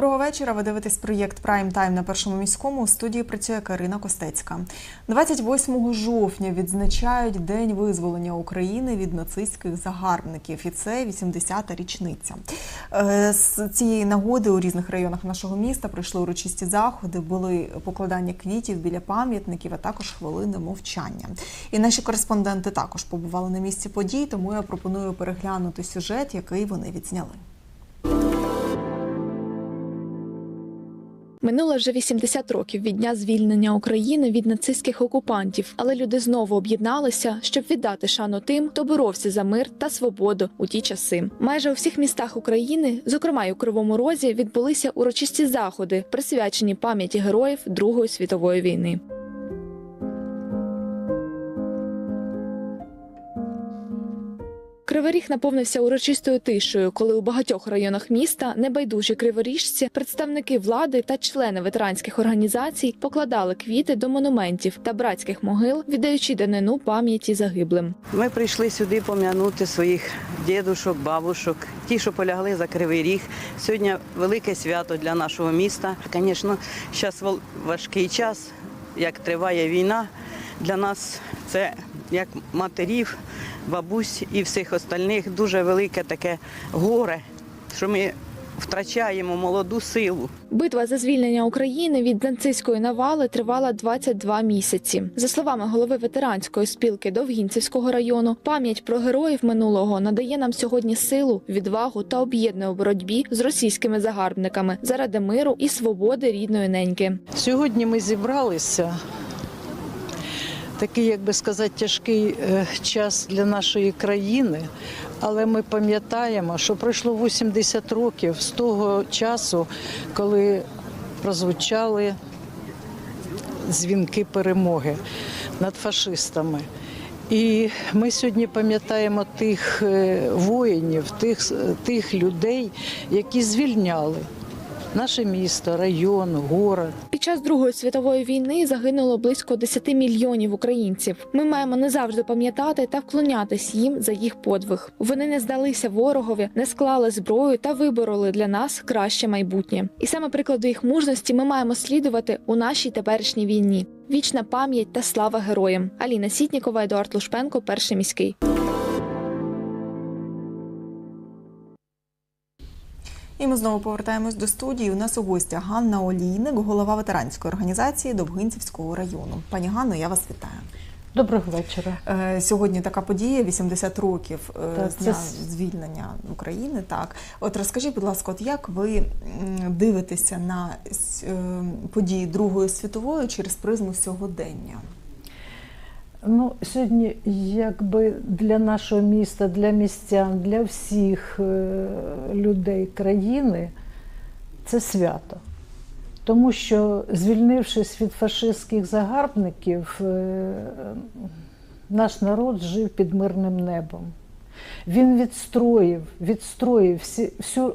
Доброго вечора. Ви дивитесь проєкт Прайм Тайм на першому міському. У студії працює Карина Костецька. 28 жовтня відзначають День визволення України від нацистських загарбників, і це 80-та річниця. Е, З цієї нагоди у різних районах нашого міста пройшли урочисті заходи, були покладання квітів біля пам'ятників, а також хвилини мовчання. І наші кореспонденти також побували на місці подій, тому я пропоную переглянути сюжет, який вони відзняли. Минуло вже 80 років від дня звільнення України від нацистських окупантів, але люди знову об'єдналися, щоб віддати шану тим, хто боровся за мир та свободу у ті часи. Майже у всіх містах України, зокрема й у Кривому Розі, відбулися урочисті заходи, присвячені пам'яті героїв Другої світової війни. Кривий Ріг наповнився урочистою тишею, коли у багатьох районах міста небайдужі криворіжці, представники влади та члени ветеранських організацій покладали квіти до монументів та братських могил, віддаючи данину пам'яті загиблим. Ми прийшли сюди пом'янути своїх дідушок, бабушок, ті, що полягли за Кривий Ріг. Сьогодні велике свято для нашого міста. Звісно, зараз важкий час, як триває війна. Для нас це як матерів, бабусь і всіх остальних дуже велике таке горе, що ми втрачаємо молоду силу. Битва за звільнення України від нацистської навали тривала 22 місяці. За словами голови ветеранської спілки Довгінцівського району, пам'ять про героїв минулого надає нам сьогодні силу, відвагу та об'єднує у боротьбі з російськими загарбниками заради миру і свободи рідної неньки. Сьогодні ми зібралися. Такий, як би сказати, тяжкий е, час для нашої країни, але ми пам'ятаємо, що пройшло 80 років з того часу, коли прозвучали дзвінки перемоги над фашистами. І ми сьогодні пам'ятаємо тих е, воїнів, тих, тих людей, які звільняли наше місто, район, город. Під час Другої світової війни загинуло близько 10 мільйонів українців. Ми маємо не завжди пам'ятати та вклонятись їм за їх подвиг. Вони не здалися ворогові, не склали зброю та вибороли для нас краще майбутнє. І саме прикладу їх мужності ми маємо слідувати у нашій теперішній війні. Вічна пам'ять та слава героям. Аліна Сітнікова, Едуард Лушпенко, перший міський. Ми знову повертаємось до студії. У нас у гостях Ганна Олійник, голова ветеранської організації Довгинцівського району. Пані Ганно, я вас вітаю. Доброго вечора. Е, Сьогодні така подія 80 років е, Так, з дня це- звільнення України. Так, от розкажіть, будь ласка, от як ви дивитеся на е, події Другої світової через призму сьогодення? Ну, сьогодні, якби для нашого міста, для містян, для всіх е, людей країни це свято. Тому що, звільнившись від фашистських загарбників, е, наш народ жив під мирним небом. Він відстроїв, відстроїв всі, всю.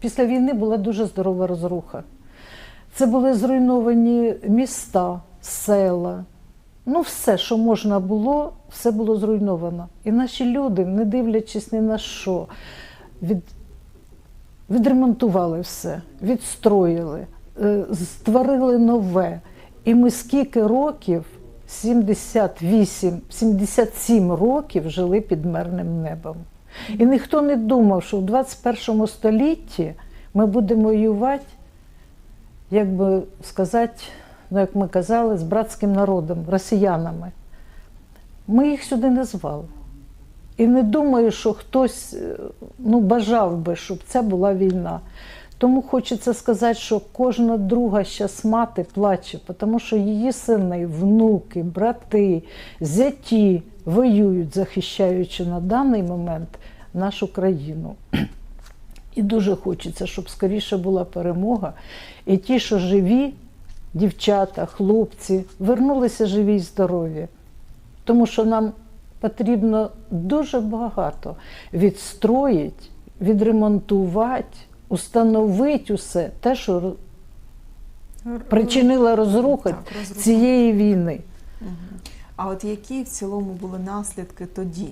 Після війни була дуже здорова розруха. Це були зруйновані міста, села. Ну, все, що можна було, все було зруйновано. І наші люди, не дивлячись ні на що, від, відремонтували все, відстроїли, е, створили нове. І ми скільки років, 78, 77 років жили під мирним небом. І ніхто не думав, що в 21 столітті ми будемо воювати, як би сказати, ну, як ми казали, з братським народом, росіянами. Ми їх сюди не звали. І не думаю, що хтось е, ну, бажав би, щоб це була війна. Тому хочеться сказати, що кожна друга щас мати плаче, тому що її сини, внуки, брати, зяті воюють, захищаючи на даний момент нашу країну. І дуже хочеться, щоб скоріше була перемога. І ті, що живі, дівчата, хлопці, вернулися живі й здорові. Тому що нам потрібно дуже багато відстроїть, відремонтувати, установити усе те, що причинила розруху розруха. цієї війни. А от які в цілому були наслідки тоді?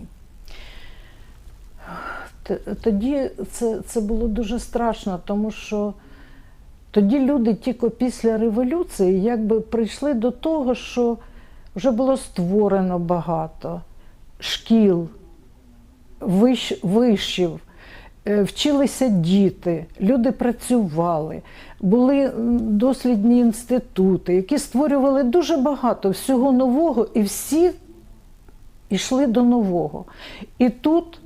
Тоді це, це було дуже страшно, тому що Тоді люди тільки після революції якби прийшли до того, що вже було створено багато шкіл, виш, вишів, е, вчилися діти, люди працювали, були дослідні інститути, які створювали дуже багато всього нового, і всі йшли до нового. І тут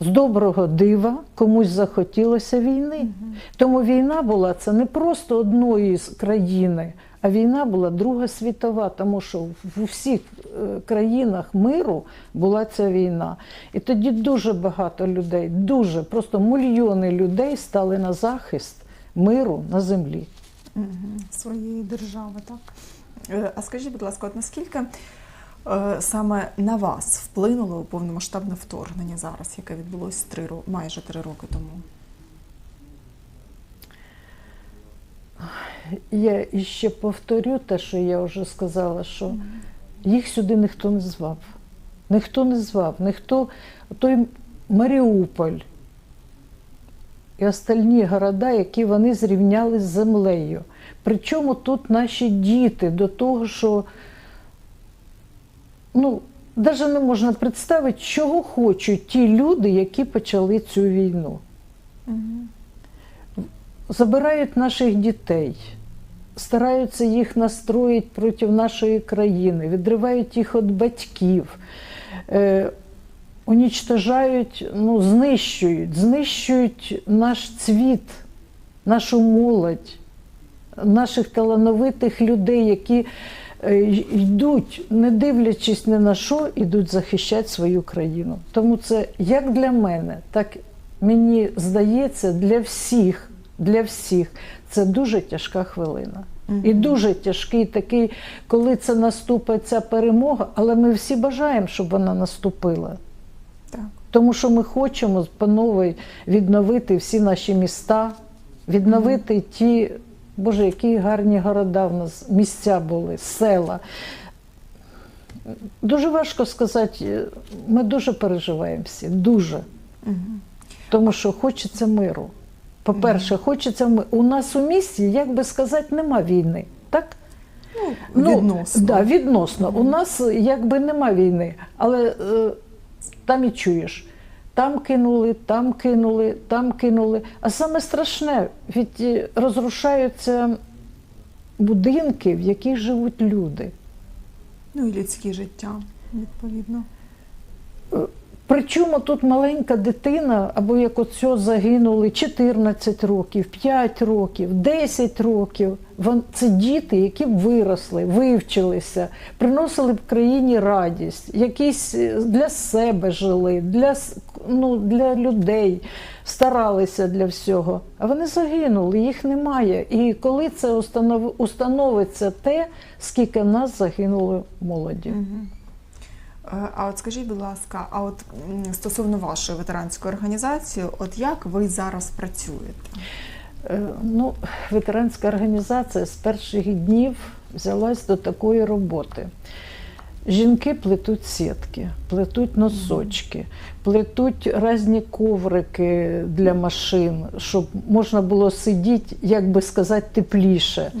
з доброго дива комусь захотілося війни. Тому війна була це не просто одної з країни, а війна була Друга світова, тому що в всіх е, країнах миру була ця війна. І тоді дуже багато людей, дуже просто мільйони людей стали на захист миру на землі. Мгм. своєї держави, так? Е, А скажіть, будь ласка, от наскільки саме на вас вплинуло повномасштабне вторгнення зараз, яке відбулося три майже три роки тому? Я іще повторю те, що я вже сказала, що їх сюди ніхто не звав. Ніхто не звав, ніхто той Маріуполь і остальні города, які вони зрівняли з землею. Причому тут наші діти до того, що ну, навіть не можна представити, чого хочуть ті люди, які почали цю війну. Забирають наших дітей, стараються їх настроїти проти нашої країни, відривають їх від батьків, е, унічтожають, ну, знищують, знищують наш цвіт, нашу молодь, наших талановитих людей, які йдуть, не дивлячись ні на що, йдуть захищати свою країну. Тому це як для мене, так мені здається, для всіх, для всіх це дуже тяжка хвилина. І дуже тяжкий такий, коли це наступить ця перемога, але ми всі бажаємо, щоб вона наступила. Так. Тому що ми хочемо панове відновити всі наші міста, відновити ті, Боже, які гарні города в нас, місця були, села. Дуже важко сказати, ми дуже переживаємо всі, дуже. Тому що хочеться миру. По-перше, хочеться миру. У нас у місті, як би сказати, нема війни. Так? Ну, відносно. Да, відносно. У нас якби нема війни, але е, там і чуєш. Там кинули, там кинули, там кинули. А саме страшне, від е, розрушаються будинки, в яких живуть люди. Ну і людське життя, відповідно. Причому тут маленька дитина, або як оцього загинули 14 років, 5 років, 10 років. Це діти, які виросли, вивчилися, приносили б країні радість, якісь е, для себе жили, для, ну, для людей, старалися для всього. А вони загинули, їх немає. І коли це установ- установиться те, скільки нас загинуло молоді. Е, А от скажіть, будь ласка, а от стосовно вашої ветеранської організації, от як ви зараз працюєте? Е, Ну, ветеранська організація з перших днів взялась до такої роботи. Жінки плетуть сітки, плетуть носочки, плетуть різні коврики для машин, щоб можна було сидіти, як би сказати, тепліше.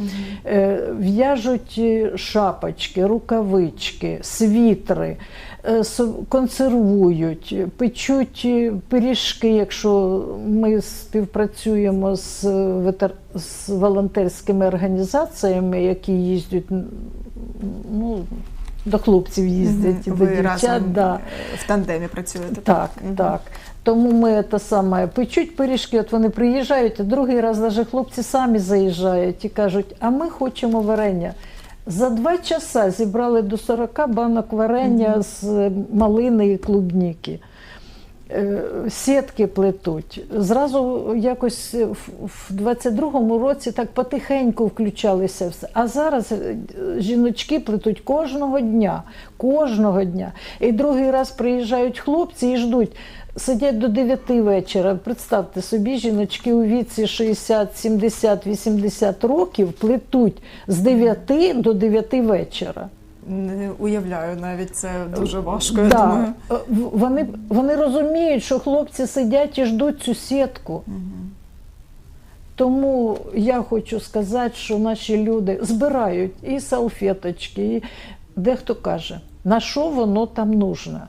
Е, В'яжуть е, шапочки, рукавички, світри, е, консервують, печуть пиріжки, якщо ми співпрацюємо з, ветер... з волонтерськими організаціями, які їздять ну, до хлопців їздять, і до Ви дівчат. разом Да. в тандемі працюєте? Так, так. Тому ми те саме печуть пиріжки, от вони приїжджають, а другий раз навіть хлопці самі заїжджають і кажуть, а ми хочемо варення. За два часа зібрали до 40 банок варення з малини і клубніки. Е, Сітки плетуть. Зразу якось в- в 22-му році так потихеньку включалися все. А зараз е, жіночки плетуть кожного дня, кожного дня. І другий раз приїжджають хлопці і ждуть. Сидять до 9 вечора. Представте собі, жіночки у віці 60, 70, 80 років плетуть з 9 до 9 вечора. Не уявляю навіть це дуже важко. Я Да. думаю. Е, Вони, вони розуміють, що хлопці сидять і ждуть цю сітку. Тому я хочу сказати, що наші люди збирають і салфеточки, і дехто каже, на що воно там нужно.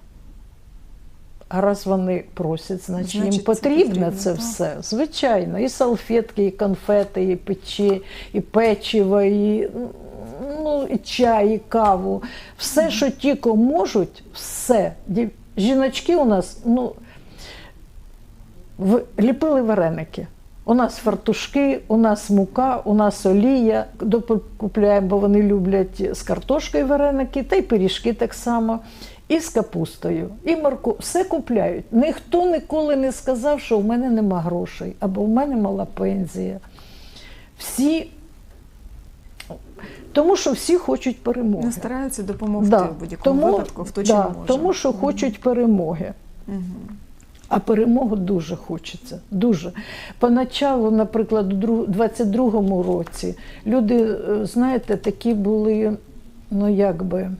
А раз вони просять, значить, Значить, їм це потрібно потрібно, це так. все. Звичайно, і салфетки, і конфети, і печі, і печиво, і, ну, чай, і каву. Все, що тільки можуть, все. Жіночки у нас, ну, в- ліпили вареники. У нас фартушки, у нас мука, у нас олія. Доп- Купляємо, бо вони люблять з картошкою вареники, та й пиріжки так само. І з капустою, і морку. Все купляють. Ніхто ніколи не сказав, що в мене нема грошей, або в мене мала пенсія. Всі, тому що всі хочуть перемоги. Не стараються допомогти Да, в будь-якому тому, випадку, хто да, може. тому що хочуть перемоги. Мгм. А перемогу дуже хочеться. Дуже. Поначалу, наприклад, у друг- 22-му році люди, е, знаєте, такі були, ну як би,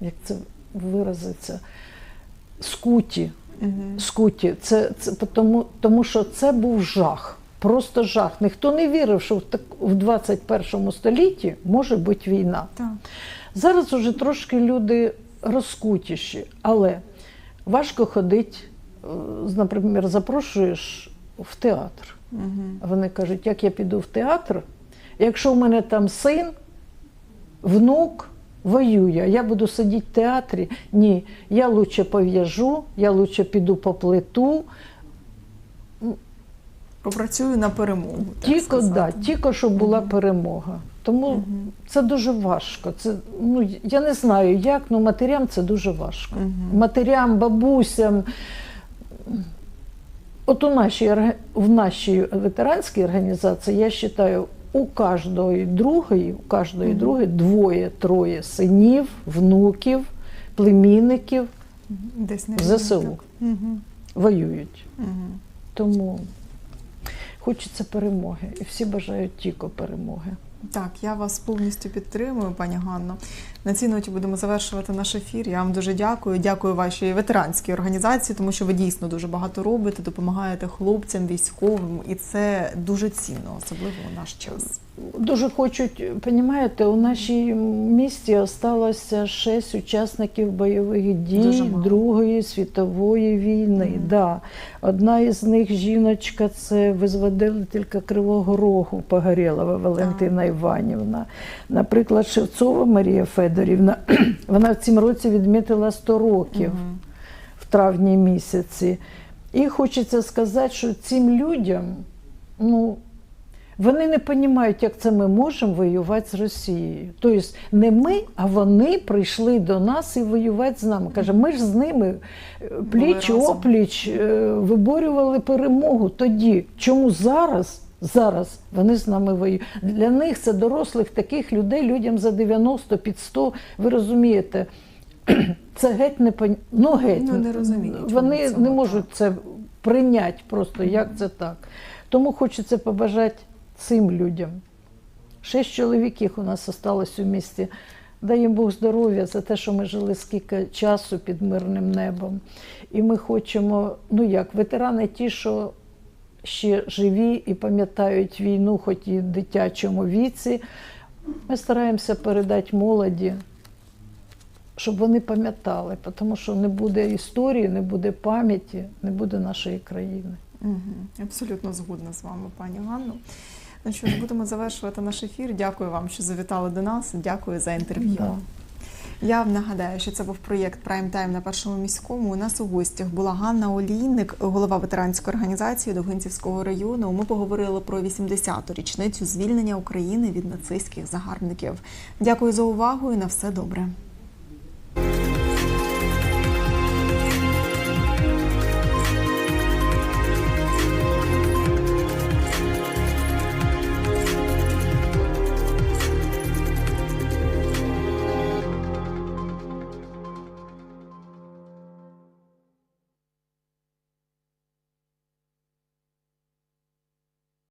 як це виразиться, скуті. Мгм. Скуті. Це, це тому, тому що це був жах. Просто жах. Ніхто не вірив, що в, так, в 21 столітті може бути війна. Так. Зараз уже трошки люди розкутіші, але важко ходити, е, наприклад, запрошуєш в театр. А Вони кажуть, як я піду в театр, якщо в мене там син, внук воює, я буду сидіти в театрі. Ні, я лучше пов'яжу, я лучше піду по плиту. Попрацюю на перемогу. Тільки, да, тільки щоб була перемога. Тому Мгм. це дуже важко. Це, ну, я не знаю як, але матерям це дуже важко. Мгм. Матерям, бабусям. От у нашій, в нашій ветеранській організації, я вважаю, у кожної другої, у кожної другої двоє-троє синів, внуків, племінників Десь не ЗСУ. Мгм. воюють. Мгм. Тому хочеться перемоги. І всі бажають тільки перемоги. Так, я вас повністю підтримую, пані Ганно. На цій ноті будемо завершувати наш ефір. Я вам дуже дякую. Дякую вашій ветеранській організації, тому що ви дійсно дуже багато робите, допомагаєте хлопцям, військовим, і це дуже цінно, особливо у наш час. Дуже хочуть, розумієте, у нашій місті залишилося шість учасників бойових дій Другої світової війни. Мгм. Да. Одна із них жіночка, це визводителька Кривого Рогу Погорєлова Валентина Іванівна. Наприклад, Шевцова Марія Федорівна. Вона в цьому році відмітила 100 років Мгм. в травні місяці. І хочеться сказати, що цим людям, ну, вони не розуміють, як це ми можемо воювати з Росією. Тобто не ми, а вони прийшли до нас і воювати з нами. Каже, ми ж з ними е, пліч опліч е, виборювали перемогу тоді. Чому зараз? Зараз вони з нами воюють. Для них це дорослих таких людей, людям за 90 під 100, ви розумієте. Це геть не пон... ну, геть. Ну, не розуміють Вони вони не можуть так. це прийняти просто, як це так. Тому хочеться побажати цим людям. Шість чоловіків у нас залишилось у місті. Дай їм Бог здоров'я за те, що ми жили скільки часу під мирним небом. І ми хочемо, ну як, ветерани ті, що ще живі і пам'ятають війну, хоч і в дитячому віці. Ми стараємося передати молоді, щоб вони пам'ятали, тому що не буде історії, не буде пам'яті, не буде нашої країни. Мгм. Абсолютно згодна з вами, пані Ганно. Ну що ж, будемо завершувати наш ефір. Дякую вам, що завітали до нас. Дякую за інтерв'ю. Да. Я вам нагадаю, що це був проєкт Прайм Тайм на першому міському. У нас у гостях була Ганна Олійник, голова ветеранської організації Довгинцівського району. Ми поговорили про 80-ту річницю звільнення України від нацистських загарбників. Дякую за увагу і на все добре.